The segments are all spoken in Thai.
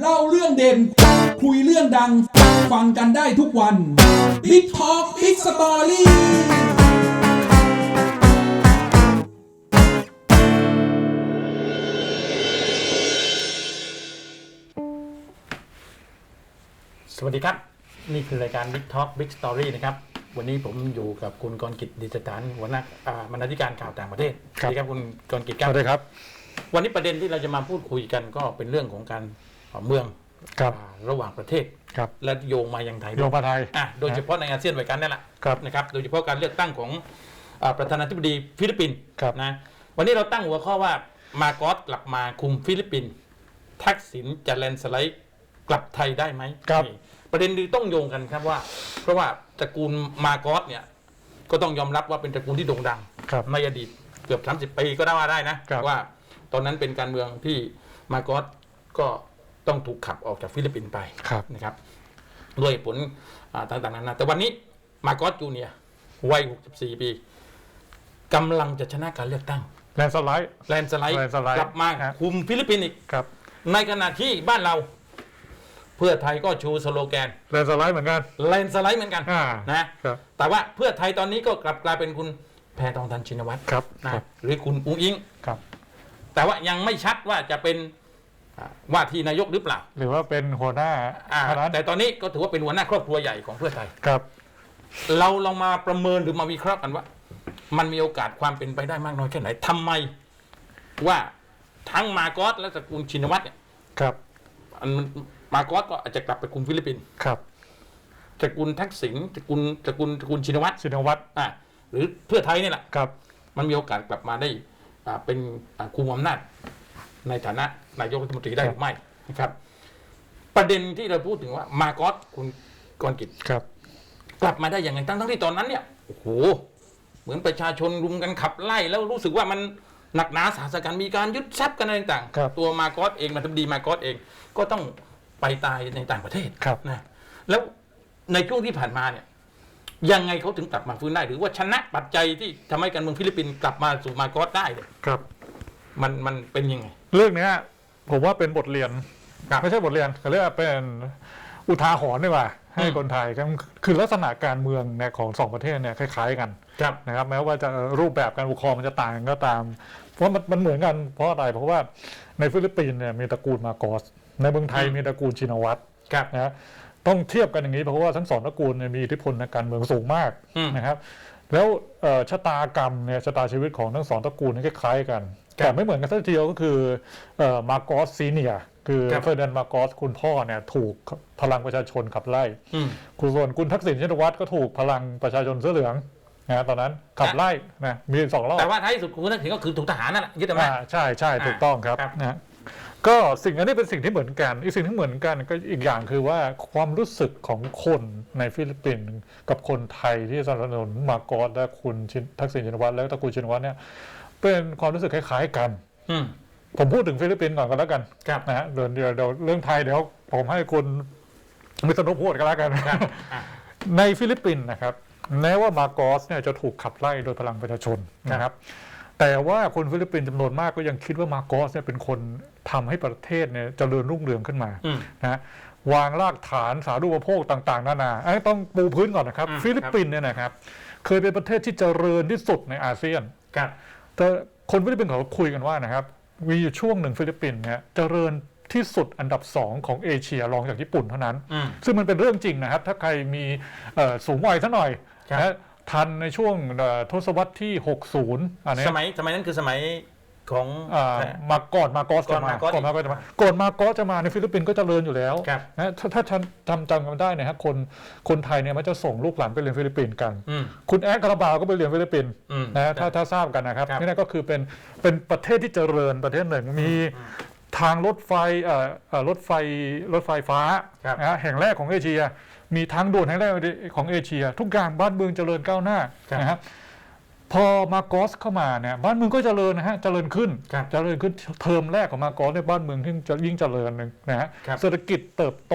เล่าเรื่องเด่น คุยเรื่องดัง ฟังกันได้ทุกวัน Big Talk Big Story สวัสดีครับ นี่คือรายการ Big Talk Big Story นะครับ วันนี้ผมอยู่กับคุณกรกิจดิจฐานหัวหน้าอ่าบรรณาธิการข่าวต่างประเทศสครับวัสดีครับคุณกรกิจคสรับ วัสดีครับ วันนี้ประเด็นที่เราจะมาพูดคุยกันก็เป็นเรื่องของการอ่า เมืองครับอ่าระหว่างประเทศครับและโยงมายังไทยโยมพาไทยอะโดยเฉพาะในอาเซียนไว้กันนั่นแหละครับนะครับโดยเฉพาะการเลือกตั้งของอ่าประธานาธิบดีฟิลิปปินส์ครับนะวันนี้เราตั้งหัวข้อว่ามาโกอสกลับมาคุมฟิลิปปินส์ทักษิณจะแลนด์สไลด์กลับไทยได้ไหมครับนี่ประเด็นนี้ต้องโยงกันครับว่า เพราะว่าตระกูลมาโกอสเนี่ยก็ต้องยอมรับว่าเป็นตระกูลที่โด่งดังครับในอดีตเกือบ 30 ปีก็ได้ว่าได้นะครับว่า ตอนนั้นเป็นการเมืองที่มาโกอสก็ ต้องถูกขับออกจากฟิลิปปินส์ไปครับ นะครับ ด้วยเหตุผลอ่าต่างๆนานาแต่วันนี้มาโกอสจูเนียร์วัย 64 ปีกำลังจะชนะการเลือกตั้ง แลนด์สไลด์ แลนด์สไลด์แลนด์สไลด์กลับมาฮะคุมฟิลิปปินส์อีก ครับ ในขณะที่บ้านเรา เพื่อไทยก็ชูสโลแกน แลนด์สไลด์เหมือนกัน แลนด์สไลด์เหมือนกันอ่า นะ ครับ แต่ว่าเพื่อไทยตอนนี้ก็กลับกลายเป็นคุณแพทองทันชินวัตรครับ นะครับหรือคุณอุ้งอิง ครับ แต่ว่ายังไม่ชัดว่าจะเป็นอ่า ว่าที่นายกหรือเปล่า หรือว่าเป็นหัวหน้าอ่าเท่านั้นแต่ตอนนี้ก็ถือว่าเป็นหัวหน้าครอบครัวใหญ่ของเพื่อไทย ครับ เราลองมาประเมินหรือมาวิเคราะห์กันว่า มันมีโอกาสความเป็นไปได้มากน้อยแค่ไหนทำไม ว่าทั้งมาโกอสและตระกูลชินวัตรเนี่ยครับอันมันมาโกอสก็อาจจะกลับไปคุมฟิลิปปินส์ครับตระกูลทักษิณตระกูลตระกูลตระกูลชินวัตรชินวัตรอ่าหรือเพื่อไทยนี่แหละครับ มันมีโอกาสกลับมาได้อ่าเป็นอ่าคุมอำนาจ ในฐานะนายกรัฐมนตรีได้หรือไม่นะครับ ประเด็นที่เราพูดถึงว่า มาโกอสคุณกรกิจครับ กลับมาได้ยังไงทั้งทั้งที่ตอนนั้นเนี่ยโอ้โหเหมือนประชาชนรุมกันขับไล่ แล้วรู้สึกว่ามันหนักหนาสาสกันมีการยึดทรัพย์กันอะไรต่างครับๆตัวมาโกอสเองมาทบดีมาโกอสเอง ก็ต้องไปตายในต่างประเทศครับนะแล้วในช่วงที่ผ่านมาเนี่ยยังไงเขาถึงกลับมาฟื้นได้ หรือว่าชนะปัจจัยที่ทำให้การเมืองฟิลิปปินส์กลับมาสู่มาโกอสได้เนี่ยครับ มันมันเป็นยังไง เรื่องเนี้ยผมว่าเป็นบทเรียนครับไม่ใช่บทเรียนเขาเรียกว่าเป็นอุทาหรณ์ดีกว่า ให้อืมคนไทยก็คือลักษณะการเมืองเนี่ยของสองประเทศเนี่ยคล้าย ๆ กันครับนะครับ แม้ว่าจะรูปแบบการปกครองมันจะต่างกันก็ตาม เพราะมันมันเหมือนกันเพราะอะไรเพราะว่าในฟิลิปปินส์เนี่ยมีตระกูลมาโกส ในเมืองไทยอืมมีตระกูลชินวัตรครับนะต้องเทียบกันอย่างนี้เพราะว่าทั้งสองตระกูลเนี่ยมีอิทธิพลในการเมืองสูงมากอืมนะครับ แล้วเอ่อชะตากรรมเนี่ยชะตาชีวิตของทั้งสองตระกูลนี่คล้ายๆกันครับ แต่ไม่เหมือนกันสักทีเดียวก็คือเอ่อมาโกสซีเนียคือครับเฟอร์ดินานด์มาโกสคุณพ่อเนี่ยถูกพลังประชาชนขับไล่อืมคุณส่วนคุณทักษิณชินวัตรก็ถูกพลังประชาชนเสื้อเหลืองนะตอนนั้นขับอะไล่นะมีสองรอบแต่ว่าท้ายที่สุดคุณทักษิณก็คือถูกทหารนั่นแหละยึดอำนาจอ่าใช่ใช่อ่าถูกต้องครับครับนะก็สิ่งอันนี้เป็นสิ่งที่เหมือนกัน อีกสิ่งที่เหมือนกันก็อีกอย่างคือว่าความรู้สึกของคนในฟิลิปปินส์กับคนไทยที่สนับสนุนมาโกอสและคุณชินทักษิณชินวัตรและตระกูลชินวัตรเนี่ย เป็นความรู้สึกคล้าย ๆกันอืมผมพูดถึงฟิลิปปินส์ก่อนก็แล้วกันครับนะฮะเดี๋ยวเดี๋ยวเดี๋ยวเรื่องไทยเดี๋ยวผมให้คุณมิสนุพูดกันแล้วกันครับอะในฟิลิปปินส์นะครับแม้ว่ามาโกอสเนี่ยจะถูกขับไล่โดยพลังประชาชนนะครับ แต่ว่าคนฟิลิปปินส์จำนวนมากก็ยังคิดว่ามาโกอสเนี่ยเป็นคนทำให้ประเทศเนี่ยเจริญรุ่งเรืองขึ้นมาอืมนะวางรากฐานสาธารณูปโภคต่างๆ นานาอันนี้ต้องปูพื้นก่อนนะครับอืมฟิลิปปินส์เนี่ยนะครับ เคยเป็นประเทศที่เจริญที่สุดในอาเซียนครับ แต่คนฟิลิปปินส์เขาคุยกันว่านะครับมีอยู่ช่วงหนึ่งฟิลิปปินส์เนี่ยเจริญที่สุดอันดับสองของเอเชียรองจากญี่ปุ่นเท่านั้นอืมซึ่งมันเป็นเรื่องจริงนะครับ ถ้าใครมีเอ่อสูงวัยซะหน่อยครับนะทันในช่วงเอ่อทศวรรษที่ 60อันเนี้ยสมัยสมัยนั้นคือสมัย ของ อ่ามาก่อนมาโกอสก่อจะนมามาโกอสก่อนมาโกอสจะมาก่อนมาโกอสจะมาในฟิลิปปินส์ก็เจริญอยู่แล้วครับ นะถ้าถ้าท่านจำจำกันได้นะฮะคนคนไทยเนี่ยมันจะส่งลูกหลานไปเรียนฟิลิปปินส์กัน อืมคุณแอดคาราบาวก็ไปเรียนฟิลิปปินส์อืม นะถ้าถ้าทราบกันนะครับครับ นี่นั่นก็คือเป็นเป็นประเทศที่เจริญประเทศหนึ่งมีทางรถไฟเอ่อเอ่อรถไฟรถไฟฟ้าครับ นะฮะแห่งแรกของเอเชีย มีทางด่วนแห่งแรกของเอเชีย ทุกอย่างบ้านเมืองเจริญก้าวหน้าครับ นะครับ พอมาโกอสเข้ามาเนี่ยบ้านเมืองก็เจริญนะฮะเจริญขึ้นครับเจริญขึ้นเทอมแรกของมาโกอสในยบ้านเมืองที่จะยิ่งเจริญหนึ่งนะฮะครับเศรษฐกิจเติบโต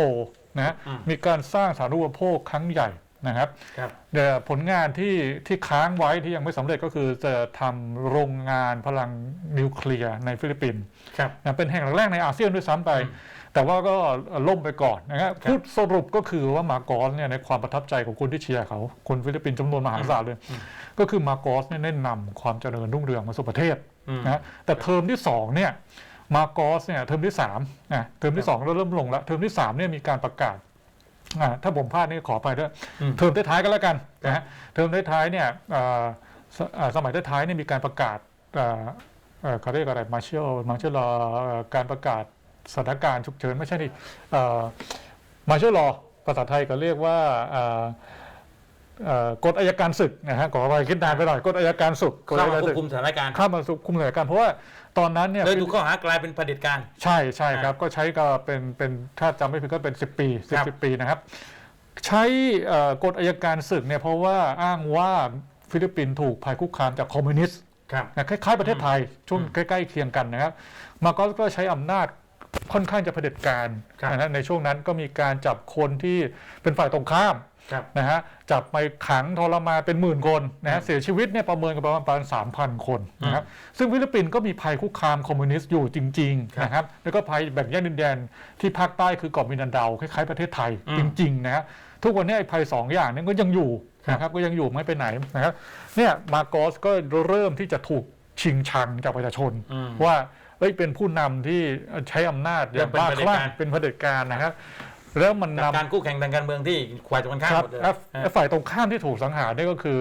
นะฮะอืมมีการสร้างสาธารณูปโภคครั้งใหญ่นะครับครับเดี๋ยวผลงานที่ที่ค้างไว้ที่ยังไม่สำเร็จก็คือจะทำโรงงานพลังนิวเคลียร์ในฟิลิปปินส์ครับนะเป็นแห่งแรกในอาเซียนด้วยซ้ำไปอืม แต่ว่าก็ล่มไปก่อนนะครับครับพูดสรุปก็คือว่ามาโกอสเนี่ยในความประทับใจของคนที่เชียร์เขา คนฟิลิปปินส์จำนวนมหาศาลเลยอืมก็คือมาโกอสเนี่ยได้นำความเจริญรุ่งเรืองมาสู่ประเทศอืมนะแต่เทอมที่สองเนี่ยมาโกอสเนี่ยเทอมที่สามนะเทอมที่สองเริ่มลงแล้วเทอมที่สามเนี่ยมีการประกาศอ่าถ้าผมพลาดนี่ขอไปด้วยอืมเทอมท้ายๆก็แล้วกันนะฮะเทอมท้ายๆเนี่ยเอ่อสอ่าสมัยท้ายๆเนี่ยมีการประกาศเอ่อเอ่อเขาเรียกอะไรมาเชียลมาเชียลการประกาศ สถานการณ์ฉุกเฉินไม่ใช่ดิมาเชียลภาษาไทยก็เรียกว่าเอ่อเอ่อกฎอายการศึกนะฮะขอไปคิดนานไปหน่อยกฎอายการศึกกฎเข้าอายมาการควศึบกคุมสถานการณ์เข้ามาคุมสถานการณ์เพราะว่าตอนนั้นเนี่ยเลยถูกข้อหากลายเป็นเผด็จการใช่ใช่ครับก็ใช้ก็เป็นเป็นถ้าจำไม่ผิดก็เป็น 10 ปีครับ10 10ปีนะครับ ใช้เอ่อกฎอายการศึกเนี่ยเพราะว่าอ้างว่าฟิลิปปินส์ถูกภัยคุกคามจากคอมมิวนิสต์ครับนะคล้ายๆประเทศไทยช่วงอืมใกล้ๆเคียงกันนะครับ มาก็ก็ใช้อำนาจ ค่อนข้างจะเผด็จการครับนะฮะในช่วงนั้นก็มีการจับคนที่เป็นฝ่ายตรงข้ามครับนะฮะจับไปขังทรมานเป็นหมื่นคนนะอืฮะมเสียชีวิตเนี่ยประเมินกันประมาณประมาณสามพันคนนะครับซึ่งฟิลิปปินส์ก็มีภัยคุกคามคอมมิวนิสต์อยู่จริงครับๆนะครับแล้วก็ภัยแบ่งแยกดินแดนที่ภาคใต้คือเกาะมินันดาวคล้ายๆประเทศไทยอืมจริงๆนะฮะทุกวันนี้ไอ้ภัยสองอย่างนี้ก็ยังอยู่ครับนะครับก็ยังอยู่ไม่ไปไหนนะครับเนี่ยมาโกสก็เริ่มที่จะถูก ชิงชังจากประชาชน อืม ว่าเอ้ยเป็นผู้นำที่ใช้อำนาจอย่างบ้าคลั่งเป็เป็นนเผเผด็ด็จจกาการรนะครับ แล้วมันจากนำ การคู่แข่งทางการเมืองที่ควายตรงกันข้ามครับหมดเลย แล้วอ่าแล้วฝ่ายตรงข้ามที่ถูกสังหารนี่ก็คือ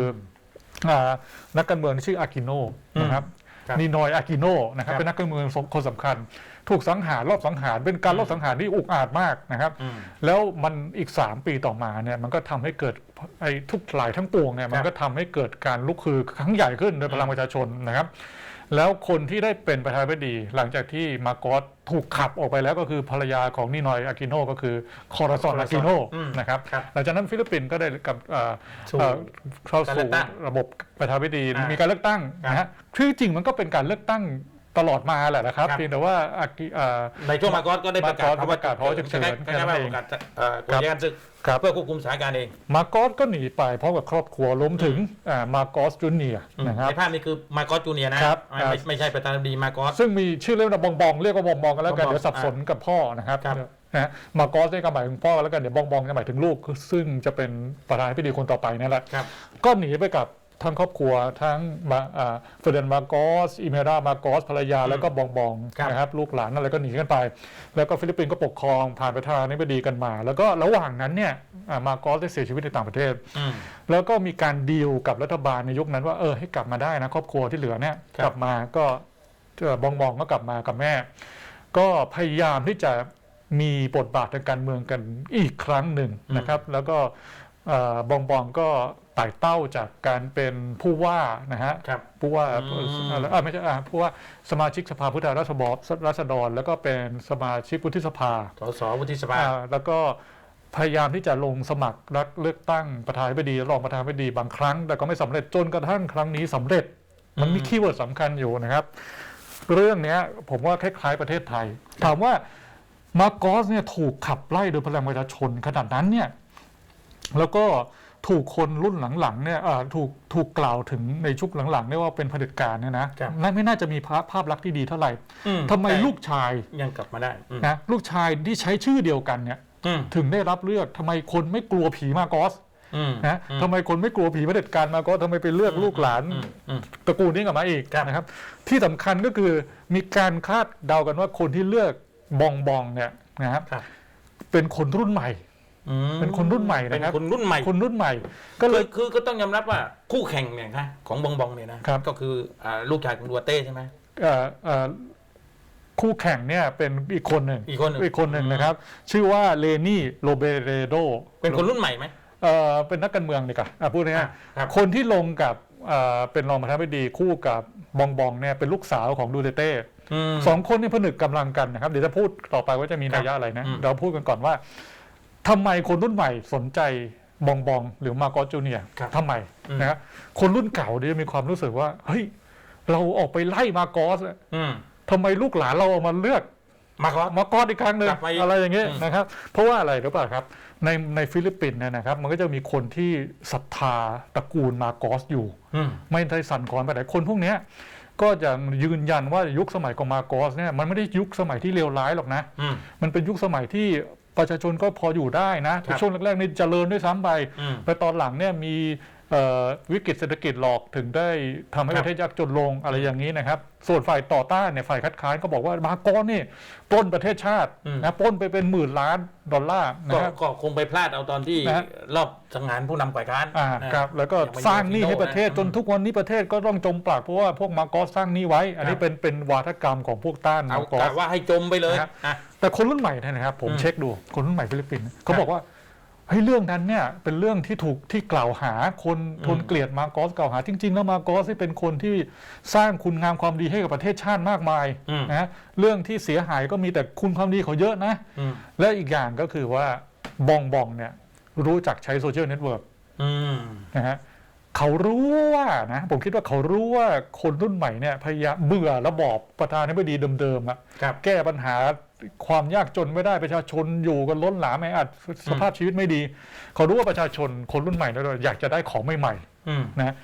อ่านักการเมืองที่ชื่ออากิโนนะครับครับนีนอยอากิโนนะครับครับ เป็นนักการเมืองคนสำคัญ ถูกสังหารรอบสังหารเป็นการรอบสังหารที่อุกอาจมากนะครับ อืม แล้วมันอีก 3 ปีต่อมาเนี่ยมันก็ทำให้เกิด ไอ้ทุกหลายทั้งปวงเนี่ยมันก็ทำให้เกิดการลุกคือครั้งใหญ่ขึ้นโดยพลังประชาชนนะครับ แล้วคนที่ได้เป็นประธานาธิบดี หลังจากที่มาโกอสถูกขับออกไปแล้วก็คือภรรยาของนีนอยอากิโนก็คือคอร์ซอนอากิโนอืมนะครับครับหลังจากนั้นฟิลิปปินส์ก็ได้กับเอ่อสู่เอ่อเข้าการเลืสู่อกตั้งระบบประธานาธิบดีอ่ามีมีการเลือกตั้งครับนะฮะคือจริงมันก็เป็นการเลือกตั้ง ตลอดมาแหละนะครับครับ เพียงแต่ว่าอากิเอ่อในช่วงมาโกอสก็ได้ประกาศมาโกอสประกาศเพราะว่าฉุกเฉินคล้ายๆว่าประกาศเอ่อกฎการศึกครับ เพื่อควบคุมสถานการณ์เองมาโกอสก็หนีไปพร้อมกับครอบครัวรวมถึงอ่ามาโกอสจูเนียร์อืมนะครับในภาพนี้คือมาโกอสจูเนียร์นะครับ ไม่ครับไม่ไม่ใช่ประธานาธิบดีมาโกอส ซึ่งมีชื่อเล่นว่าบองบองเรียกว่าบองบองกันแล้วกันบองบองเดี๋ยวสับสนกับพ่อนะครับครับ นะฮะมาโกอสเนี่ยก็หมายถึงพ่อแล้วกันเดี๋ยวบองบองจะหมายถึงลูกซึ่งจะเป็นประธานาธิบดีคนต่อไปนั่นแหละ ครับ ก็หนีไปกับ ทั้งครอบครัวทั้งมาอ่าเฟเดนมาโกสอิเมรามาโกสภรรยาแล้วก็บองบองครับนะครับลูกหลานอะไรก็หนีกันไป แล้วก็ฟิลิปปินส์ก็ปกครองผ่านประธานาธิบดีกันมา แล้วก็ระหว่างนั้นเนี่ยอ่ามาโกสได้เสียชีวิตในต่างประเทศอืมแล้วก็มีการดีลกับรัฐบาลในยุคนั้นว่าเออให้กลับมาได้นะครอบครัวที่เหลือเนี่ยครับกลับมาก็เอ่อบองบองก็กลับมากับแม่ ก็พยายามที่จะมีบทบาททางการเมืองกันอีกครั้งหนึ่งนะครับ แล้วก็เอ่อบองบองก็ ไต่เต้าจากการเป็นผู้ว่านะฮะครับผู้ว่าอืมเอ่อเอ่อไม่ใช่อ่าผู้ว่าสมาชิกสภาผู้แทนราษฎรราษฎร แล้วก็เป็นสมาชิกวุฒิสภาสสวุฒิสภาอ่าแล้วก็พยายามที่จะลงสมัครรับเลือกตั้งประธานาธิบดีรองประธานาธิบดีบางครั้ง แต่ก็ไม่สำเร็จจนกระทั่งครั้งนี้สำเร็จ มันมีอืมคีย์เวิร์ดสำคัญอยู่นะครับ เรื่องเนี้ยผมว่าคล้ายๆประเทศไทย ถามว่ามาโกสเนี่ยถูกขับไล่โดยพลังประชาชนขนาดนั้นเนี่ย แล้วก็ ถูกคนรุ่นหลังๆเนี่ยอ่าถูกถูกกล่าวถึงในชุกหลังๆเนี่ยว่าเป็นเผด็จการเนี่ยนะครับนั่นไม่น่าจะมีภาพภาพลักษณ์ที่ดีเท่าไหร่อืทำไมแต่ลูกชายยังกลับมาได้อืมนะลูกชายที่ใช้ชื่อเดียวกันเนี่ยอืมถึงได้รับเลือกทำไมคนไม่กลัวผีมาโกสอืมนะอืมทำไมคนไม่กลัวผีเผด็จการมาโกสทำไมไปเลือกลูกหลานอืมอืมตระกูลนี้กลับมาอีกครับนะครับ ที่สำคัญก็คือมีการคาดเดากันว่าคนที่เลือกบองบองเนี่ยนะครับครับเป็นคนรุ่นใหม่ อืมเป็นคนรุ่นใหม่นะครับเป็นคนรุ่นใหม่คนรุ่นใหม่ ก็ก็เลเลยยคือก็ต้องยอมรับว่าคู่แข่งเนี่ยนะของบองบองเนี่ยนะครับ ก็คืออ่าลูกชายของดัวเต้ใช่ไหม เอ่อเอ่อคู่แข่งเนี่ยเป็นอีกคนหนึ่งอีกคนหนึ่งอีกคนหนึ่งนะครับ ชื่อว่าเลนี่โรเบเรโดเป็นคนรุ่นใหม่ไหม เอ่อเป็นนักการเมืองดีกว่าอะพูดง่ายอะครับๆคนที่ลงกับเอ่อเป็นรองประธานาธิบดีคู่กับบองบองเนี่ยเป็นลูกสาวของดูเตเต้อืมสองคนนี่ผนึกกำลังกันนะครับเดี๋ยวจะพูดต่อไปว่าจะมีนัยยะอะไรนะอืม เราพูดกันก่อนว่า ทำไมคนรุ่นใหม่สนใจบองบองหรือมาโกอสจูเนียร์ครับทำไมอืม นะครับคนรุ่นเก่าเนี่ยจะมีความรู้สึกว่า เฮ้ย เราออกไปไล่มาโกอสอะอืม ทำไมลูกหลานเราเอามาเลือก มาก่อนมากอดอีกครั้งหนึ่งกลับมาอีกอะไรอย่างเงี้ยอืม นะครับ เพราะว่าอะไรหรือเปล่าครับ ในในฟิลิปปินส์เนี่ยนะครับ มันก็จะมีคนที่ศรัทธาตระกูลมาโกอสอยู่ อืม ไม่ได้สั่นคลอนไปไหนคนพวกเนี้ยก็จะยืนยันว่ายุคสมัยของมาโกอสเนี่ยมันไม่ได้ยุคสมัยที่เลวร้ายหรอกนะ อืม มันเป็นยุคสมัยที่ ประชาชนก็พออยู่ได้นะครับช่วงแรกๆนี่เจริญด้วยซ้ำไปอืมแต่ตอนหลังเนี่ยมีเอ่อวิกฤตเศรษฐกิจหลอกถึงได้ทำให้ครัปบระเทศยากจนลงอะไรอย่างนี้นะครับ ส่วนฝ่ายต่อต้านเนี่ยฝ่ายคัดค้านก็บอกว่ามาโกอสนี่ปล้นประเทศชาตินะปล้นไปเป็นหมื่นล้านดอลลาร์นะก็ครับก็คงไปพลาดเอาตอนที่นะฮะรอบสังหารผู้นำฝ่ายค้านอ่านะครับแล้วก็อย่มสร้างหนี้ให้ประเทศโนจนทุกวันนี้ประเทศก็ต้องจมปลักเพราะว่าพวกมาโกอสสร้างหนี้ไว้ อันนี้ครับเป็นเป็นวาทกรรมของพวกต้านเอามาโกอกะสว่าให้จมไปเลยนะครับอะแต่คนรุ่นใหม่เนี่ยนะครับผมอืมเช็คดูคนรุ่นใหม่ฟิลิปปินส์เขาครับบอกว่า เฮ้ยเรื่องนั้นเนี่ยเป็นเรื่องที่ถูกที่กล่าวหาคนอืมทนเกลียดมาโกอสกล่าวหา จริง ๆ แล้วมาโกอสที่เป็นคนที่สร้างคุณงามความดีให้กับประเทศชาติมากมายอืมนะเรื่องที่เสียหายก็มีแต่คุณความดีเขาเยอะนะอืมและอีกอย่างก็คือว่าบองบองเนี่ยรู้จักใช้โซเชียลเน็ตเวิร์กอืมนะฮะเขารู้ว่านะผมคิดว่าเขารู้ว่าคนรุ่นใหม่เนี่ยพยายามเบื่อระบอบประธานาธิบดีเดิมๆอะครับแก้ปัญหา ความยากจนไม่ได้ประชาชนอยู่กันล้นหลามไม่อาจสภาพชีวิตไม่ดี เขารู้ว่าประชาชนคนรุ่นใหม่เนี่ยอยากจะได้ของใหม่อืมๆนะ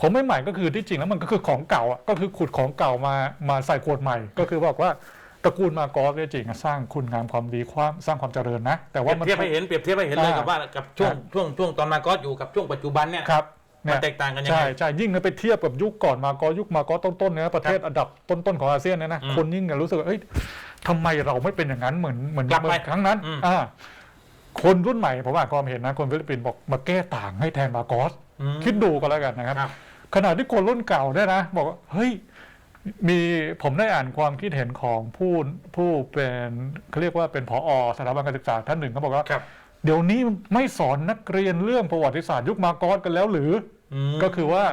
ของใหม่ๆก็คือที่จริงแล้วมันก็คือของเก่าอะก็คือขุดของเก่ามามาใส่ขวดใหม่ ก็คือบอกว่าตระกูลมากอสเนี่ยจริงอะสร้างคุณงามความดีความสร้างความเจริญนะ แต่เปรีว่ายบมันเทียบให้เห็นเปรียบเทียบให้เห็นเลยอ่ากับว่ากับช่วงครับช่วงช่วงตอนมาก็อยู่กับช่วงปัจจุบันเนี่ยครับ มันเนี่ยแตกต่างกันยังใช่ไงใช่ยิ่งไปเทียบกับยุคก่อนมาก็ยุคมาก็ต้นๆเนี่ยประเทศอันดับต้นๆของอาเซียนเนี่ยนะอืมคนยิ่งรู้สึกว่าเอ้ยทำไมเราไม่เป็นอย่างนั้นเหมือนเหมือนกลับไปเหมือนครั้งนั้นอืมอ่าคนรุ่นใหม่ผมอ่านความเห็นนะคนฟิลิปปินส์บอกมาแก้ต่างให้แทนมาโกอสอืมคิดดูก็แล้วกันนะครับครับ ขณะที่คนรุ่นเก่าเนี่ยนะ บอกว่าเฮ้ยมีผมได้อ่านความคิดเห็นของผู้ผู้เป็นเขาเรียกว่าเป็นผอสถาบันการศึกษาท่านหนึ่งเขาบอกว่าครับ เดี๋ยวนี้ไม่สอนนักเรียนเรื่องประวัติศาสตร์ยุคมาโกอสกันแล้วหรือมก็คือว่า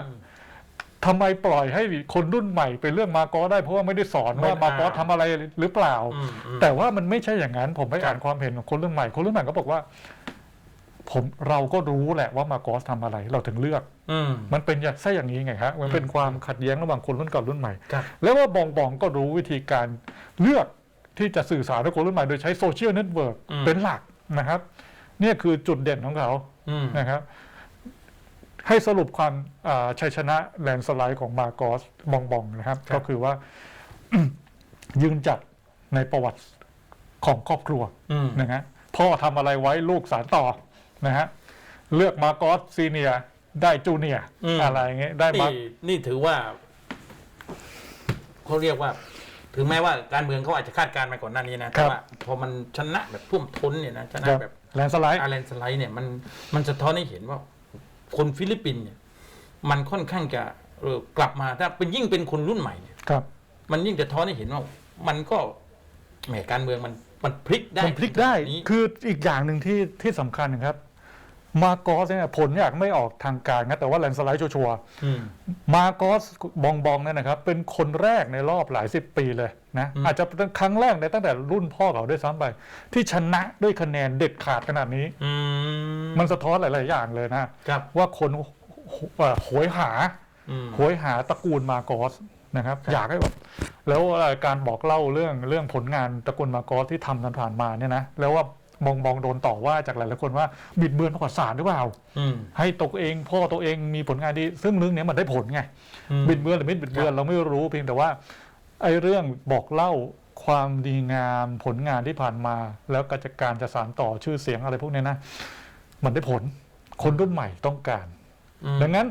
ทำไมปล่อยให้คนรุ่นใหม่เป็นเรื่องมาโกอสได้เพราะว่าไม่ได้สอนไม่ว่ามาโกอสอ่าทำอะไรหรือเปล่าอืมอืมแต่ว่ามันไม่ใช่อย่างนั้น ผมไปครับอ่านความเห็นของคนรุ่นใหม่ คนรุ่นใหม่ก็บอกว่า ผมเราก็รู้แหละว่ามาโกอสทำอะไร เราถึงเลือกอืมมันเป็นอย่างใช่อย่างนี้ไงครับมันเป็นความขัดแย้งระหว่างคนรุ่นเก่ารุ่นใหม่ครับแล้วว่าบองบองก็รู้วิธีการเลือกที่จะสื่อสารกับคนรุ่นใหม่โดยใช้โซเชียลเน็ตเวิร์กอืมเป็นหลักนะครับ เนี่ยคือจุดเด่นของเขาอืมนะครับ ให้สรุปความอ่าชัยชนะแลนด์สไลด์ของมาโกอสบองบองนะครับครับ ก็คือว่ายืนจัดในประวัติของครอบครัวอืมนะฮะพ่อทำอะไรไว้ลูกสารต่อนะฮะเลือกมาโกอสซีเนียได้จูเนียอืมอะไรอย่างเงี้ยได้มานี่นี่ถือว่าเขาเรียกว่า ถึงแม้ว่าการเมืองเขาอาจจะคาดการณ์มาก่อนหน้านี้นะแต่ว่าพอมันชนะแบบท่วมท้นเนี่ยนะชนะแบบ แลนด์สไลด์ อาร์แลนด์สไลด์เนี่ยมันมันสะท้อนให้เห็นว่าคนฟิลิปปินส์เนี่ยมันค่อนข้างจะเออกลับมาถ้าเป็นยิ่งเป็นคนรุ่นใหม่เนี่ยครับ มันยิ่งจะท้อนให้เห็นว่า มันก็แหมการเมืองมันมันพลิกได้มันพลิกได้ขนานี้ คืออีกอย่างหนึ่งที่ที่สำคัญนะครับ มาโกอสเนี่ยผลอยากไม่ออกทางการนะแต่ว่าแลนด์สไลด์ชัวร์อืมๆมาโกอสบองบองเนี่ยนะครับ เป็นคนแรกในรอบหลายสิบปีเลยนะอืมอาจจะเป็นครั้งแรกในตั้งแต่รุ่นพ่อเขาด้วยซ้ำไป ที่ชนะด้วยคะแนนเด็ดขาดขนาดนี้อืมมันสะท้อนหลาย ๆ อย่างเลยนะครับว่าคนเอ่อโหยหาอืมโหยหาตระกูลมาโกอสนะครับครับ อยากให้แบบแล้วเอ่อการบอกเล่าเรื่องเรื่องผลงานตระกูลมาโกอสที่ทำกันผ่านมาเนี่ยนะแล้วว่า มองมองโดนต่อว่าจากหลายๆคนว่าบิดเบือนประวัติศาสตร์หรือเปล่าอืมให้ตัวเองพ่อตัวเองมีผลงานดีซึ่งเรื่องเนี้ยมันได้ผลไงอืมบิดเบือนหรือไม่บิดเบือนครับเราไม่รู้เพียงแต่ว่าไอ้เรื่องบอกเล่าความดีงามผลงานที่ผ่านมา แล้วกิจการจะสานต่อชื่อเสียงอะไรพวกเนี้ยนะ มันได้ผลคนรุ่นใหม่ต้องการอืมดังนั้น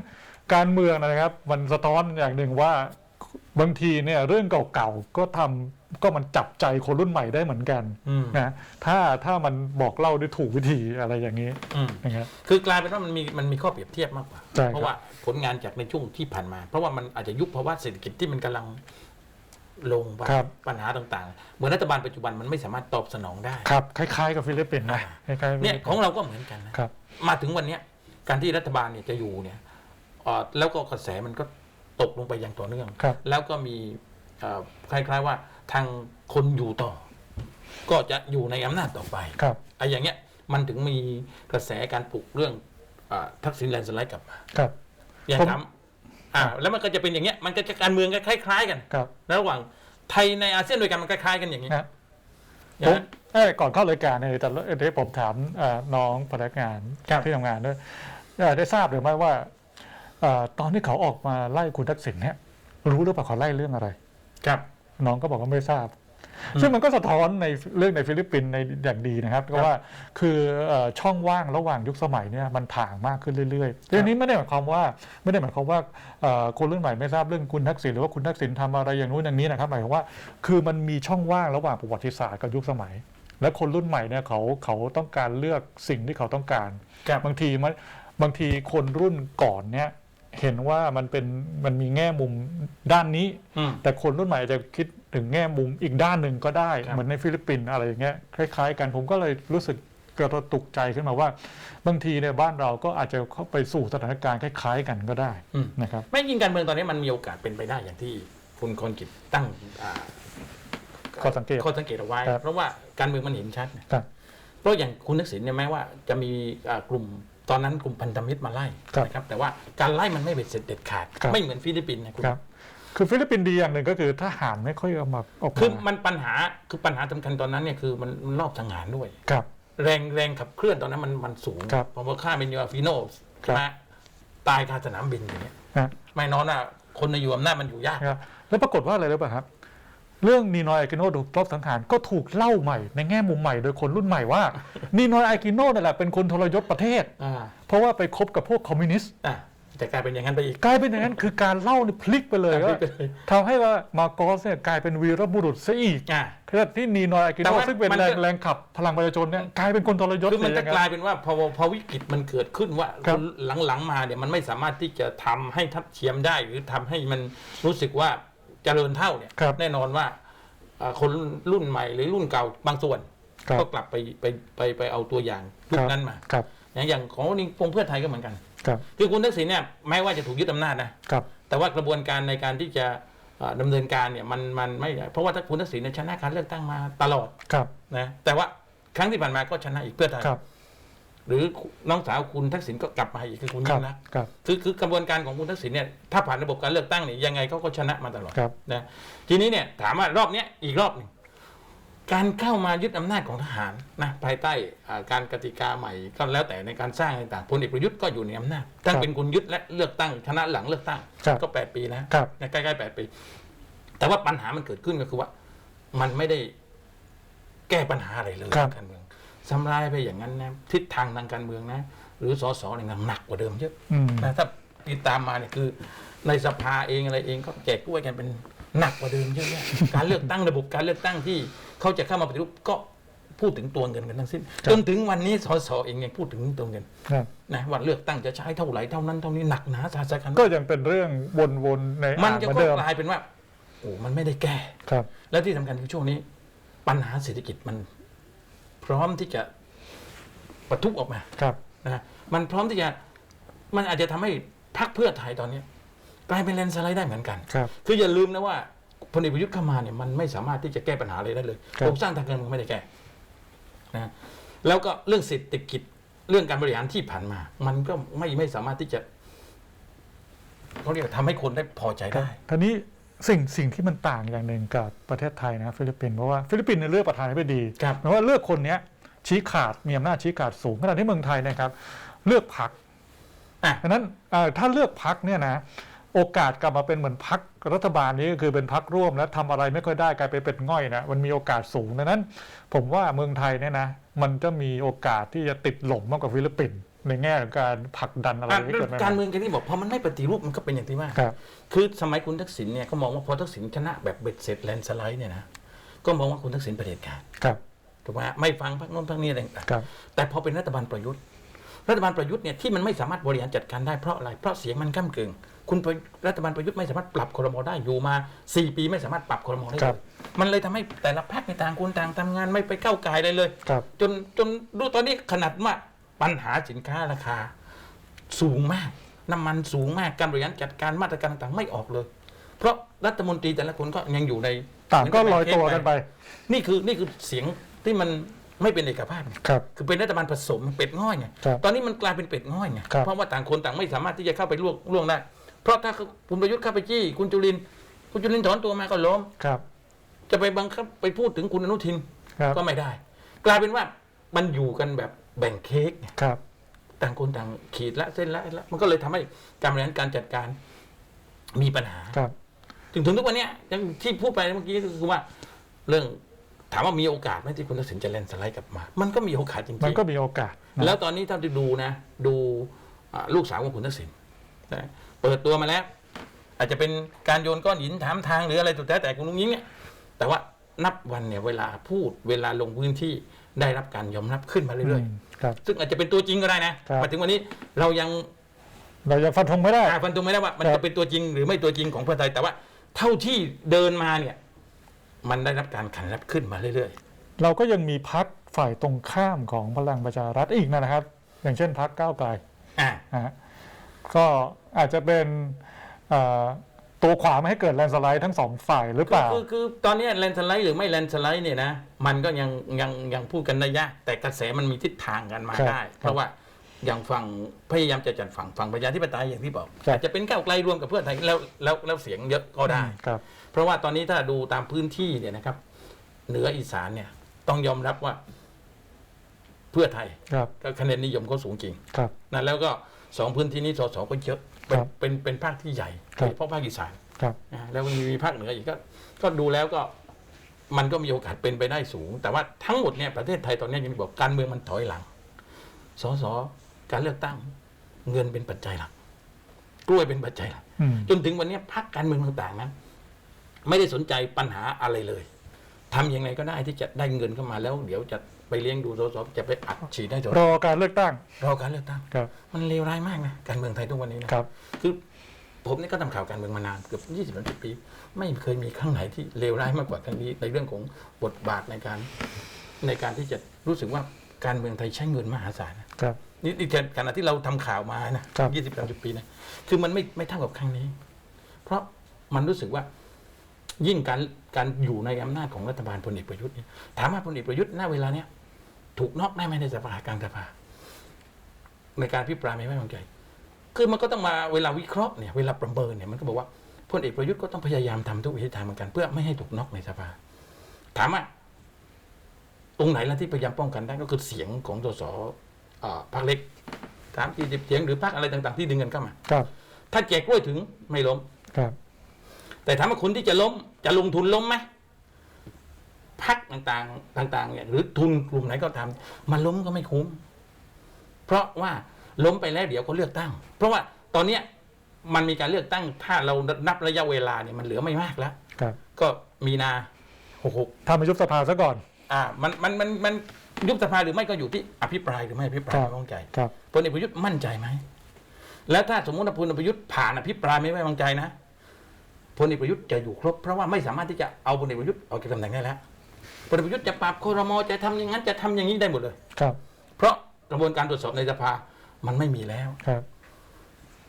การเมืองนะครับ มันสะท้อนอย่างหนึ่งว่าบางทีเนี่ยเรื่องเก่าๆก็ทำ ก็มันจับใจคนรุ่นใหม่ได้เหมือนกันอืมนะถ้าถ้ามันบอกเล่าด้วยถูกวิธีอะไรอย่างนี้อืมอย่างเงี้ยคือกลายเป็นว่ามันมีมันมีข้อเปรียบเทียบมากกว่าใช่ครับเพราะว่าผลงานจากในช่วงที่ผ่านมา เพราะว่ามันอาจจะยุคภาวะเศรษฐกิจที่มันกำลังลงไปครับปัญหาต่างๆ เหมือนรัฐบาลปัจจุบันมันไม่สามารถตอบสนองได้ครับคล้ายๆกับฟิลิปปินส์นะคล้ายๆเนี่ยฟิลิปปิส์ของเราก็เหมือนกันนะครับ มาถึงวันเนี้ยการที่รัฐบาลเนี่ยจะอยู่เนี่ยเอ่อแล้วก็กระแสมันก็ตกลงไปอย่างต่อเนื่องครับแล้วก็มีเอ่อคล้ายๆว่า ทางคนอยู่ต่อ ก็จะอยู่ในอำนาจต่อไปครับ ไอ้อย่างเงี้ยมันถึงมีกระแสการปลุกเรื่องอาทักษิณแลนด์สไลด์กลับมาครับ อย่างผมทำอ่า แล้วมันก็จะเป็นอย่างเงี้ยมันก็จะการเมืองก็คล้าย ๆ กันครับระหว่างไทยในอาเซียนด้วยกันมันคล้ายๆกันอย่างนี้นะอย่างผมนั้น เอ้ยก่อนเข้ารายการเนี่ยแต่เดี๋ยวผมถามเอ่อน้องพนักงานครับที่ทำงานด้วยเอ่อได้ทราบหรือไม่ว่าเอ่อตอนที่เขาออกมาไล่คุณทักษิณเนี่ยรู้หรือเปล่าเขาไล่เรื่องอะไร ครับ น้องก็บอกว่าไม่ทราบ ซึ่งมันก็สะท้อนในเรื่องในฟิลิปปินส์ในอย่างดีนะครับก็ว่าคือเอ่อช่องว่างระหว่างยุคสมัยเนี่ยมันถ่างมากขึ้นเรื่อยๆเรื่องนี้ไม่ได้หมายความว่าไม่ได้หมายความว่าเอ่อคนรุ่นใหม่ไม่ทราบเรื่องคุณทักษิณหรือว่าคุณทักษิณทำอะไรอย่างนู้นอย่างนี้นะครับหมายความว่าคือมันมีช่องว่างระหว่างประวัติศาสตร์กับยุคสมัย และคนรุ่นใหม่เนี่ยเขาเขาต้องการเลือกสิ่งที่เขาต้องการครับบางทีมันบางทีคนรุ่นก่อนเนี่ย เห็นว่ามันเป็นมันมีแง่มุมด้านนี้ อืม แต่คนรุ่นใหม่อาจจะคิดถึงแง่มุมอีกด้านหนึ่งก็ได้ ครับ เหมือนในฟิลิปปินส์อะไรอย่างเงี้ยคล้าย ๆ กันผมก็เลยรู้สึกกระตุกใจขึ้นมาว่า บางทีเนี่ยบ้านเราก็อาจจะเข้าไปสู่สถานการณ์คล้ายๆกันก็ได้อืม นะครับ ไม่ยิงการเมืองตอนนี้มันมีโอกาสเป็นไปได้อย่างที่คุณคนกิจตั้งอ่าข้อสังเกตข้อสังเกตเอาไว้ ครับ เพราะว่าการเมืองมันเห็นชัดไงครับ เพราะอย่างคุณทักษิณเนี่ยแม้ว่าจะมีอ่ากลุ่ม ตอนนั้นกลุ่มพันธมิตรมาไล่ครับนะครับแต่ว่าการไล่มันไม่เบ็ดเสร็จเด็ดขาดครับไม่เหมือนฟิลิปปินส์นะคุณครับคือฟิลิปปินส์ดีอย่างหนึ่งก็คือทหารไม่ค่อยเอามาออกคือมามันปัญหาคือปัญหาสำคัญตอนนั้นเนี่ยคือมันมันรอบสังหารด้วยครับ แรงแรงขับเคลื่อนตอนนั้นมันมันสูงครับพอว่าฆ่าเป็นยูอาฟิโนครับนะตายคาสนามบินอย่างเงี้ยนะไม่นอนอะคนในอยู่อำนาจมันอยู่ยากครับแล้วปรากฏว่าอะไรรู้ป่ะครับ เรื่องนีนอยอากิโนถูกรอบสังหารก็ถูกเล่าใหม่ ในแง่มุมใหม่โดยคนรุ่นใหม่ว่า นีนอยอากิโนนั่นแหละเป็นคนทรยศประเทศ อ่าเพราะว่าไปคบกับพวกคอมมิวนิสต์อะจะกลายเป็นอย่างนั้นไปอีก กลายเป็นอย่างนั้นคือการเล่านี่พลิกไปเลยพลิว่ากไปเลยทำให้ว่ามาโกสเนี่ยกลายเป็นวีรบุรุษซะอีกอ่าขณะที่นีนอยอากิแต่โนว่าซึ่งเป็นมันแรก็ งแรงขับพลังประชาชนเนี่ยกลายเป็นคนทรยศคือมันจะเสีกลายงเป็นว่าพอพอวิกฤตมันเกิดขึ้นว่าครับหลังๆมาเนี่ยมันไม่สามารถที่จะทำให้ทัดเทียมได้ หรือทำให้มันรู้สึกว่า เจริญเท่าเนี่ยครับแน่นอนว่าอ่าคนรุ่นใหม่หรือรุ่นเก่าบางส่วน ครับ ก็กลับไปไปไปไปเอาตัวอย่างยุคนั้นมา ครับอย่างอย่างของนิพงษ์เพื่อไทยก็เหมือนกัน ครับคือคุณทักษิณเนี่ยแม้ว่าจะถูกยึดอำนาจนะ ครับ แต่ว่ากระบวนการในการที่จะเอ่อดำเนินการเนี่ยมันมันไม่เพราะว่าถ้าคุณทักษิณเนี่ยชนะการเลือกตั้งมาตลอดครับ นะแต่ว่าครั้งที่ผ่านมาก็ชนะอีกเพื่อไทยครับ หรือน้องสาวคุณทักษิณก็กลับมาอีกคือคุณครัยิ่บงรักษณ์ครับ คือคือกระบวนการของคุณทักษิณเนี่ยถ้าผ่านระบบการเลือกตั้งเนี่ยยังไงเขาก็ชนะมาตลอดครับ นะทีนี้เนี่ยถามว่ารอบเนี้ยอีกรอบหนึ่งการเข้ามายึดอำนาจของทหารนะภายใต้อ่าการกติกาใหม่ก็แล้วแต่ในการสร้างอะไรต่างพลเอกประยุทธ์ก็อยู่ในอำนาจตั้งเป็นคุณยึดและเลือกตั้งชนะหลังเลือกตั้งครับก็แปดปีนะครับ นะใกล้ๆแปดปี แต่ว่าปัญหามันเกิดขึ้นก็คือว่า มันไม่ได้แก้ปัญหาอะไรเลยครับทางการเมือง สำลายไปอย่างนั้นนะทิศทางทางการเมืองนะ หรือสสเนี่ยหนักกว่าเดิมเยอะอืมนะถ้าติดตามมาเนี่ยคือ ในสภาเองอะไรเองก็แจกกล้วยกันเป็นหนักกว่าเดิมเยอะแยะการเลือกตั้งระบบการเลือกตั้งที่เขาจะเข้ามาปฏิรูปก็พูดถึงตัวเงินกันทั้งสิ้นครับจนถึงวันนี้สสเองยังพูดถึงตัวเงินครับนะว่าเลือกตั้งจะใช้เท่าไหร่เท่านั้นเท่านี้หนักหนาสาหัสกันก็ยังเป็นเรื่องวนๆในมันอ่างจะเหมือนก็เดิมกลายเป็นว่าโอ้มันไม่ได้แก้ครับ และที่สำคัญคือช่วงนี้ ปัญหาเศรษฐกิจมัน พร้อมที่จะปะทุออกมาครับนะฮะมันพร้อมที่จะมันอาจจะทำให้พรรคเพื่อไทยตอนนี้กลายเป็นแลนด์สไลด์ได้เหมือนกันครับคืออย่าลืมนะว่าพลเอกประยุทธ์เข้ามาเนี่ยมันไม่สามารถที่จะแก้ปัญหาอะไรได้เลยครับโครงสร้างทางการเมืองไม่ได้แก้นะแล้วก็เรื่องเศรษฐกิจเรื่องการบริหารที่ผ่านมา มันก็ไม่ไม่สามารถที่จะเขาเรียกว่าทำให้คนได้พอใจได้ทีนี้ สิ่งสิ่งที่มันต่างอย่างหนึ่งกับประเทศไทยนะฟิลิปปินส์เพราะว่าฟิลิปปินส์เนี่ยเลือกประธานาธิบดีครับหมายว่าเลือกคนเนี้ยชี้ขาดมีอำนาจชี้ขาดสูงขณะที่เมืองไทยเนะครับ เลือกพักอะดังนั้นเอ่อถ้าเลือกพักเนี่ยนะโอกาสกลับมาเป็นเหมือนพักรัฐบาลนี้ก็คือเป็นพักร่วม แล้วทำอะไรไม่ค่อยได้กลายไปเป็นง่อยนะมันมีโอกาสสูงดังนั้น ผมว่าเมืองไทยเนี่ยนะมันจะมีโอกาสที่จะติดหล่มมากกว่าฟิลิปปินส์ ในแง่ของการผลักดันอะไรอะให้เกิดใหม่ๆการเมืองกันที่บอกพอมันไม่ปฏิรูปมันก็เป็นอย่างที่ว่าครับคือสมัยคุณทักษิณเนี่ยเขามองว่าพอทักษิณชนะแบบเบ็ดเสร็จแลนด์สไลด์เนี่ยนะก็มองว่าคุณทักษิณประเผด็จการครับถูกไหมฮะไม่ฟังพรรคโน้นพรรคนี้อะไรต่างครับๆแต่พอเป็นรัฐบาลประยุทธ์ รัฐบาลประยุทธ์เนี่ยที่มันไม่สามารถบริหารจัดการได้เพราะอะไรเพราะเสียงมันก้ากึ่งคุณประรัฐบาลประยุทธ์ไม่สามารถปรับครมได้อยู่มา 4 ปีไม่สามารถปรับครมได้คเลรับยมันเลยทำให้แต่ละพรรคในต่างคนต่างทำงานไม่ไปก้าวไกลเลยเลยครับจนจนดูตอนนี้ขนาดว่า ปัญหาสินค้าราคา สูงมาก น้ำมันสูงมากการบริหารจัดการมาตรการต่างๆ ไม่ออกเลย เพราะรัฐมนตรีแต่ละคนก็ยังอยู่ในต่างก็ลอยตัวกันไป นี่คือนี่คือเสียงที่มันไม่เป็นเอกภาพไงครับคือเป็นรัฐบาลผสมเป็ดง่อยไงครับตอนนี้มันกลายเป็นเป็ดง่อยไงครับเพราะว่าต่างคนต่างไม่สามารถที่จะเข้าไปล่วงล่วงได้ เพราะถ้าคุณประยุทธ์เข้าไปจี้คุณจุลินทร์คุณจุลินทร์ถอนตัวมาก็ล้มครับ จะไปบังคับไปพูดถึงคุณอนุทินครับก็ไม่ได้ กลายเป็นว่ามันอยู่กันแบบ แบ่งเค้กไงครับ ต่างคนต่างขีดละเส้นละละ มันก็เลยทำให้การบริหารการจัดการมีปัญหาครับ ถึงถึงทุกวันเนี้ยอย่างที่พูดไปเมื่อกี้ก็คือว่า เรื่องถามว่ามีโอกาสไหมที่คุณทักษิณจะแลนด์สไลด์กลับมา มันก็มีโอกาสจริงๆ มันก็มีโอกาสนะแล้วตอนนี้ถ้าที่ดูนะ ดูอ่าลูกสาวของคุณทักษิณนะเปิดตัวมาแล้ว อาจจะเป็นการโยนก้อนหินถามทางหรืออะไรสุดแท้แต่คุณลุงยิ้งเนี่ยแต่ว่านับวันเนี่ยเวลาพูดเวลาลงพื้นที่ ได้รับการยอมรับขึ้นมาเรื่อยมครับๆซึ่งอาจจะเป็นตัวจริงก็ได้นะครับ มาถึงวันนี้เรายังเรายังฟันธงไม่ได้ อ่าฟันธงไม่ได้ว่า มันครัจะบเป็นตัวจริงหรือไม่ตัวจริงของเพื่อไทยแต่ว่า เท่าที่เดินมาเนี่ย มันได้รับการขันรับขึ้นมาเรื่อยเราก็ยังมีพักฝ่ายตรงข้ามของพลังประชารัฐอีกนะครับ อย่างเช่นพักก้าวไกล ๆอ่า นะฮะก็อาจจะเป็นเอ่อ ตัวขวาไม่ให้เกิดแลนด์สไลด์ทั้งสองฝ่ายหรือเปล่า คือคือตอนเนี้แลนสไลด์หรือไม่แลนสไลด์เนี่ยนะมันก็ยังยังยังพูดกันได้ยากแต่กระแสมันมีทิศทางกันมาครับได้ เพราะว่าอย่างฝั่งพยายามจะจัดฝั่งฝั่งประชาธิปไตยอย่างที่บอกครับอาจจะเป็นก้าวไกลรวมกับเพื่อไทยแล้วแล้วแล้วเสียงเยอะก็ได้ครับ เพราะว่าตอนนี้ถ้าดูตามพื้นที่เนี่ยนะครับ เหนืออีสานเนี่ยต้องยอมรับว่า เพื่อไทยครับก็คะแนนนิยมเขาสูงจริงครับนะแล้วก็สองพื้นที่นี้สสก็เยอะ เป็นครับเป็นเป็นภาคที่ใหญ่ครับโดยเฉพาะภาคอีสานครับ นะแล้วมีมีภาคเหนืออีกก็ก็ดูแล้วก็มันก็มีโอกาสเป็นไปได้สูง แต่ว่าทั้งหมดเนี่ยประเทศไทยตอนนี้ยังบอกการเมืองมันถอยหลังสสการเลือกตั้ง เงินเป็นปัจจัยหลักกล้วยเป็นปัจจัยหลัก อืม จนถึงวันนี้พรรคการเมืองต่างๆนั้นไม่ได้สนใจปัญหาอะไรเลยทำยังไงก็ได้ที่จะได้เงินเข้ามาแล้ว เดี๋ยวจะ ไปเลี้ยงดูสสจะไปอัดฉีดให้สสรอการเลือกตั้ง รอการเลือกตั้ง ครับ มันเลวร้ายมากนะการเมืองไทยทุกวันนี้นะครับ คือผมนี่ก็ทำข่าวการเมืองมานานเกือบยี่สิบปี ไม่เคยมีครั้งไหนที่เลวร้ายมากกว่าครั้งนี้ในเรื่องของบทบาทในการ ในการที่จะรู้สึกว่าการเมืองไทยใช้เงินมหาศาลนะครับ นี่นี่ขณะที่เราทำข่าวมานะครับยี่สิบสามสิบปีนะคือมันไม่ไม่เท่ากับครั้งนี้ เพราะมันรู้สึกว่า ยิ่งการการอยู่ในอำนาจของรัฐบาลพลเอกประยุทธ์เนี่ยถามว่าพลเอกประยุทธ์ณเวลาเนี้ย ถูกนอกได้ไหมในสภากลางสภาในการพิปรายไม่ไว้วางใจ คือมันก็ต้องมาเวลาวิเคราะห์เนี่ยเวลาประเมินเนี่ยมันก็บอกว่าพลเอกประยุทธ์ก็ต้องพยายามทำทุกวิถีทางเหมือนกัน เพื่อไม่ให้ถูกนอกในสภา ถามว่าตรงไหนล่ะที่พยายามป้องกันได้ก็คือเสียงของสสอ่าพรรคเล็กสามสี่สิบเสียงหรือพรรคอะไรต่าง ๆ ที่ดึงกันเข้ามาครับ ถ้าแจกกล้วยถึงไม่ล้มครับ แต่ถามว่าคนที่จะล้มจะลงทุนล้มไหม พักต่างๆต่างๆเนี่ยหรือทุนกลุ่มไหนก็ทำมันล้มก็ไม่คุ้ม เพราะว่าล้มไปแล้วเดี๋ยวก็เลือกตั้ง เพราะว่าตอนเนี้ยมันมีการเลือกตั้ง ถ้าเรานับระยะเวลาเนี่ยมันเหลือไม่มากแล้วครับก็มีนาหกหกทำให้ยุบสภาซะก่อน อ่า มันมันมันมันยุบสภาหรือไม่ก็อยู่ที่อภิปรายหรือไม่อภิปรายครับไม่ไว้วางใจครับพลเอกประยุทธ์มั่นใจไหมแล้วถ้าสมมติว่าพลเอกประยุทธ์ผ่านอภิปรายไม่ไว้วางใจนะพลเอกประยุทธ์จะอยู่ครบเพราะว่าไม่สามารถที่จะเอาพลเอกประยุทธ์ออกจากตำแหน่งได้แล้ว พลเอกประยุทธ์จะปรับครมจะทำอย่างนั้นจะทำอย่างนี้ได้หมดเลย ครับ เพราะกระบวนการตรวจสอบในสภามันไม่มีแล้วครับ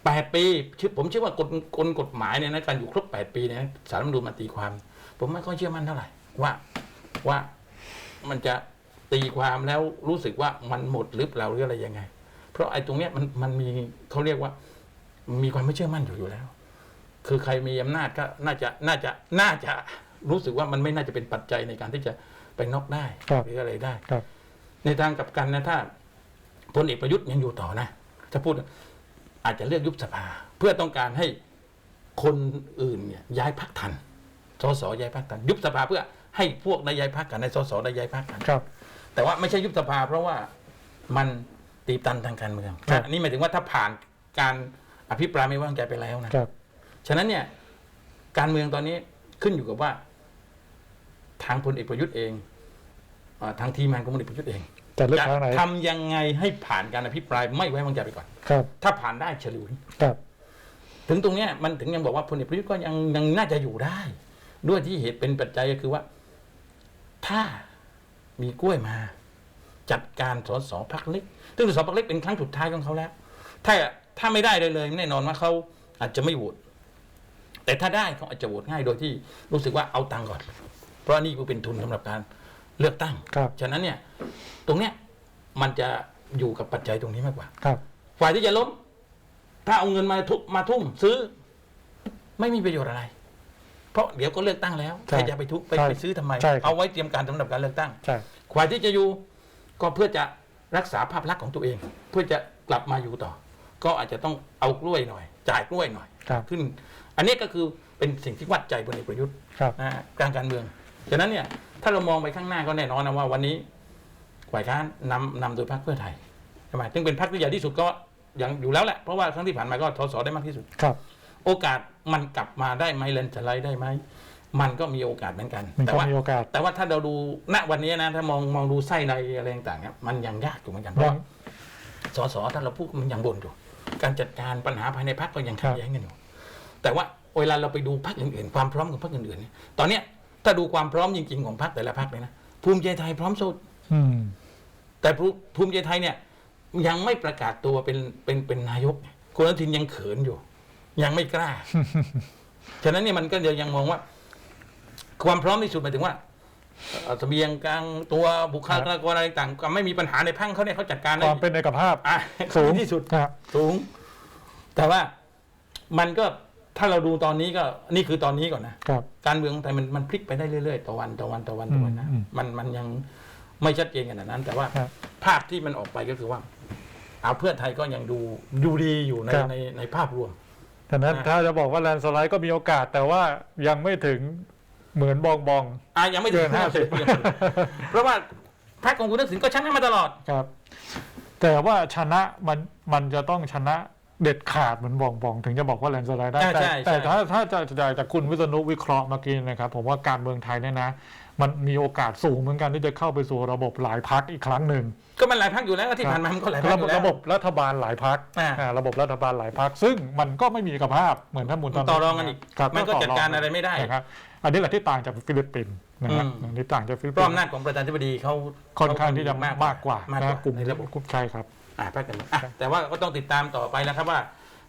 แปดปีชื่อผมเชื่อว่ากฎกฎกฎหมายเนี่ยนะการอยู่ครบแปดปีเนี่ยนะสารรัฐธรรมนูญมาตีความ ผมไม่ค่อยเชื่อมั่นเท่าไหร่ว่าว่ามันจะตีความแล้วรู้สึกว่ามันหมดหรือเปล่าหรืออะไรยังไง เพราะไอ้ตรงเนี้ยมันมันมีเขาเรียกว่า มีความไม่เชื่อมั่นอยู่อยู่แล้ว คือใครมีอำนาจก็น่าจะน่าจะน่าจะ รู้สึกว่ามันไม่น่าจะเป็นปัจจัยในการที่จะไปน็อกได้ครับหรืออะไรได้ครับในทางกลับกันนะถ้าพลเอกประยุทธ์ยังอยู่ต่อนะถ้าพูดอาจจะเลือกยุบสภา เพื่อต้องการให้คนอื่นเนี่ยย้ายพักทันสสย้ายพักทัน ยุบสภาเพื่อให้พวกได้ย้ายพักกันในสสได้ย้ายพักกันครับ แต่ว่าไม่ใช่ยุบสภา เพราะว่ามันตีบตันทางการเมืองครับนะอันนี้หมายถึงว่าถ้าผ่านการอภิปรายไม่ไว้วางใจไปแล้วนะครับฉะนั้นเนี่ยการเมืองตอนนี้ขึ้นอยู่กับว่า ทางพลเอกประยุทธ์เองอาทางทีมงานของพลเอกประยุทธ์เองจะเลือกจะทางไหนทำยังไงให้ผ่านการอภิปรายไม่ไว้วางใจไปก่อนครับ ถ้าผ่านได้เฉลิวครับ ถึงตรงเนี้ยมันถึงยังบอกว่าพลเอกประยุทธ์ก็ยังยังน่าจะอยู่ได้ ด้วยที่เหตุเป็นปัจจัยก็คือว่า ถ้ามีกล้วยมา จัดการสสพักเล็ก ซึ่งสสพักเล็กเป็นครั้งสุดท้ายของเขาแล้ว ถ้าถ้าไม่ได้เลยเลยแน่นอนว่าเขาอาจจะไม่โหวตแต่ถ้าได้เขาอาจจะโหวตง่ายโดยที่รู้สึกว่าเอาตังค์ก่อน เพราะนี่คือเป็นทุนสำหรับการเลือกตั้งครับฉะนั้นเนี่ยตรงเนี้ยมันจะอยู่กับปัจจัยตรงนี้มากกว่า ครับ ฝ่ายที่จะล้ม ถ้าเอาเงินมาทุมาทุ่มซื้อ ไม่มีประโยชน์อะไร เพเพราะเดี๋ยวก็เลือกตั้งแล้วใช่ใครจะไปทุกไปใช่ไปซื้อทำไมใช่ครับเอาไว้เตรียมการสำหรับการเลือกตั้งใช่ควายที่จะอยู่ก็เพื่อจะรักษาภาพลักษณ์ของตัวเอง เพื่อจะกลับมาอยู่ต่อ ก็อาจจะต้องเอากล้วยหน่อย จ่ายกล้วยหน่อยครับขึ้น อันนี้ก็คือเป็นสิ่งที่วัดใจพลเอกประยุทธ์ครับนะฮะกลางการเมือง ฉะนั้นเนี่ยถ้าเรามองไปข้างหน้าก็แน่นอนนะว่าวันนี้ฝ่ายค้านนำนำโดยพรรคเพื่อไทยใช่ไหมซึ่งเป็นพรรคที่ใหญ่ที่สุดก็ยังอยู่แล้วแหละเพราะว่าครั้งที่ผ่านมาก็ทสได้มากที่สุดครับ โอกาสมันกลับมาได้ไหมเลนสไลด์ได้ไหมมันก็มีโอกาสเหมือนกันมันแต่ก็ว่ามีโอกาสแต่ว่าถ้าเราดูณวันนี้นะถ้ามองมองดูไส้ในอะไรต่างๆเนี่ยมันยังยากอยู่เหมือนกันเพราะยังว่าสสถ้าเราพูดมันยังบ่นอยู่การจัดการปัญหาภายในพรรคก็ยังขัดแย้งกันอยู่แต่ว่าเวลาเราไปดูพรรคอื่นๆ ความพร้อมของพรรคอื่นๆเนี่ยตอนเนี้ย ถ้าดูความพร้อมจริง ๆ ของพรรคแต่ละพรรคเลยนะภูมิใจไทยพร้อมสุดอืมแต่ภูภูมิใจไทยเนี่ย ยังไม่ประกาศตัวเป็นเป็นเป็นนายกคุณอนุทินยังเขินอยู่ ยังไม่กล้า ฉะนั้นเนี่ยมันก็เดี๋ยวยังมองว่า ความพร้อมที่สุดหมายถึงว่าเอ่อเสบียงกลางตัวบุคลากรอะไรต่างก็ไม่มีปัญหาในพังเขาเนี่ยเขาจัดการคได้วามเป็นเอกภาพอะสูงที่สุดครับสูง แต่ว่ามันก็ ถ้าเราดูตอนนี้ก็นี่คือตอนนี้ก่อนนะครับ การเมืองของไทยมันมันพลิกไปได้เรื่อยๆต่อวันต่อวันต่อวันต่อวันนะอืมมันมันยังไม่ชัดเจนขนาดนั้น แต่ว่าครับภาพที่มันออกไปก็คือว่าเอาเพื่อไทยก็ยังดูดูดีอยู่ในครับ ในในภาพรวมดังนั้นอ่าถ้าจะบอกว่าแลนด์สไลด์ก็มีโอกาส แต่ว่ายังไม่ถึงเหมือนบองบอง อะยังไม่ถึงเกินห้าสิบ50เพราะว่าพรรคของคุณทักษิณก็ชนะมาตลอด ครับ แต่ว่าชนะมันมันจะต้องชนะ เด็ดขาดเหมือนบองบองถึงจะบอกว่าแลนด์สไลด์ได้อ่าแต่ใช่แต่ใช่ถ้าถ้าจะจากจากคุณวิษณุวิเคราะห์เมื่อกี้นะครับ ผมว่าการเมืองไทยเนี่ยนะ มันมีโอกาสสูงเหมือนกันที่จะเข้าไปสู่ระบบหลายพักอีกครั้งหนึ่ง ก็มันหลายพรรคอยู่แล้วที่ผ่านมามันก็หลายพรรคระอบบยู่แล้วระบบรัฐบาลหลายพักอ่าระบบรัฐบาลหลายพักซึ่งมันก็ไม่มีเอกภาพเหมือนท่านมุนต่อรองกันอีกครับมันก็ต่อจัดการอะไรไม่ได้นะครับอันนี้แหละที่ต่างจากฟิลิปปินส์นะครับอืมอันนี้ต่างจากฟิลิปเพปิราะนส์อำนาจของประธานาธิบดีเขาค่อนข้างที่จะมากมากกว่ามากนะกว่ากลุ่มในระบบกลุ่มใช่ครับ อ่าพรรคกันเมืองอะแต่ว่าก็ต้องติดตามต่อไปแล้วครับว่า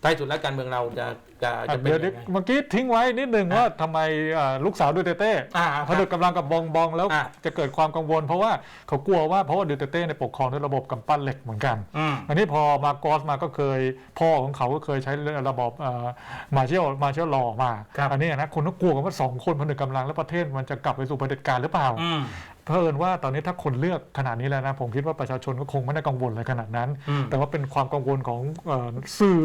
ท้ายสุดแล้วการเมืองเราจะจะจะเป็นเดี๋ยวยังไง เมื่อกี้ทิ้งไว้นิดนึงอะว่าทำไมอ่าลูกสาวดูเตเต้อ่าผนึกกำลังกับบองบองแล้วอะจะเกิดความกังวล เพราะว่าเขากลัวว่าเพราะว่าดูเตเต้ในยปกครองด้วยระบบกำปั้นเหล็กเหมือนกัน อืม อันนี้พอมาโกอสมาก็เคย พ่อของเขาก็เคยใช้ระบบมาเชียลมาเชียลลอมา ครับ อันนี้นะคนก็กลัวกันว่าสองคนผนึกกำลังแล้วประเทศมันจะกลับไปสู่เผด็จการหรือเปล่า อืม เพิ่นว่าตอนนี้ถ้าคนเลือกขนาดนี้แล้วนะผมคิดว่าประชาชนก็คงไม่ได้กังวลอะไรขนาดนั้นอืมแต่ว่าเป็นความกังวลของเอ่อสื่อ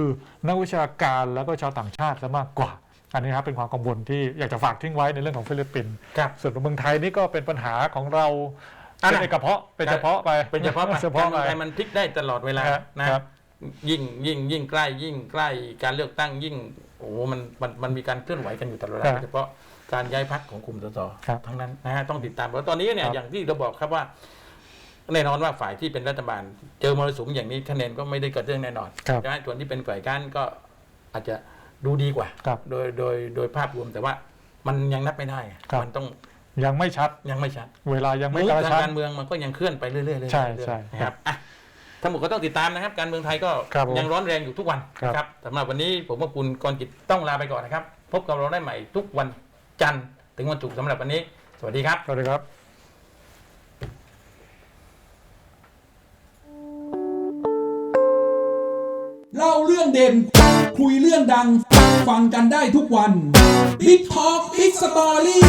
นักวิชาการแล้วก็ชาวต่างชาติซะมากกว่าอันนี้ครับเป็นความกังวลที่อยากจะฝากทิ้งไว้ในเรื่องของฟิลิปปินส์ครับส่วนเมืองไทยนี่ก็เป็นปัญหาของเราอะเป็นเอกเฉพาะเป็นเฉพาะไปเป็นเฉพาะไปเฉกาพาะรเมืไปองไทยมันพลิกได้ตลอดเวลาครับนะครับยิ่งยิ่งยิ่งใกล้ยิ่งใกล้การเลือกตั้งยิ่งโอ้โหมันมันมันมีการเคลื่อนไหวกันอยู่ตลอดเวลาครับโดยเฉพาะ การย้ายพักของกลุ่มสสครับทั้งนั้นนะฮะต้องติดตามเพราะตอนนี้เนี่ยครับ อย่างที่เราบอกครับว่าแน่นอนว่าฝ่ายที่เป็นรัฐบาล เจอมรสุมอย่างนี้คะแนนก็ไม่ได้กระเตื้องแน่นอนครับ ใช่ไหมส่วนที่เป็นฝ่ายค้านก็อาจจะดูดีกว่า ครับโดยโดยโดยภาพรวมแต่ว่ามันยังนับไม่ได้ครับ มันต้องยังไม่ชัด ยังไม่ชัด เวลายังไม่มูฟกระทางชับการเมืองมันก็ยังเคลื่อนไปเรื่อยๆเรื่อยๆใช่เรื่อยๆใช่นะครับอะทั้งหมดก็ต้องติดตามนะครับ การเมืองไทยก็ครับผมยังร้อนแรงอยู่ทุกวันครับ นะครับสำหรับวันนี้ผมว่าคุณกรกิจต้องลาไปก่อนนะครับ พบกับเราได้ใหม่ทุกวัน จันทร์ถึงวันศุกร์สำหรับวันนี้ สวัสดีครับ สวัสดีครับเล่าเรื่องเด่น คุยเรื่องดัง ฟังกันได้ทุกวัน Big Talk Big Story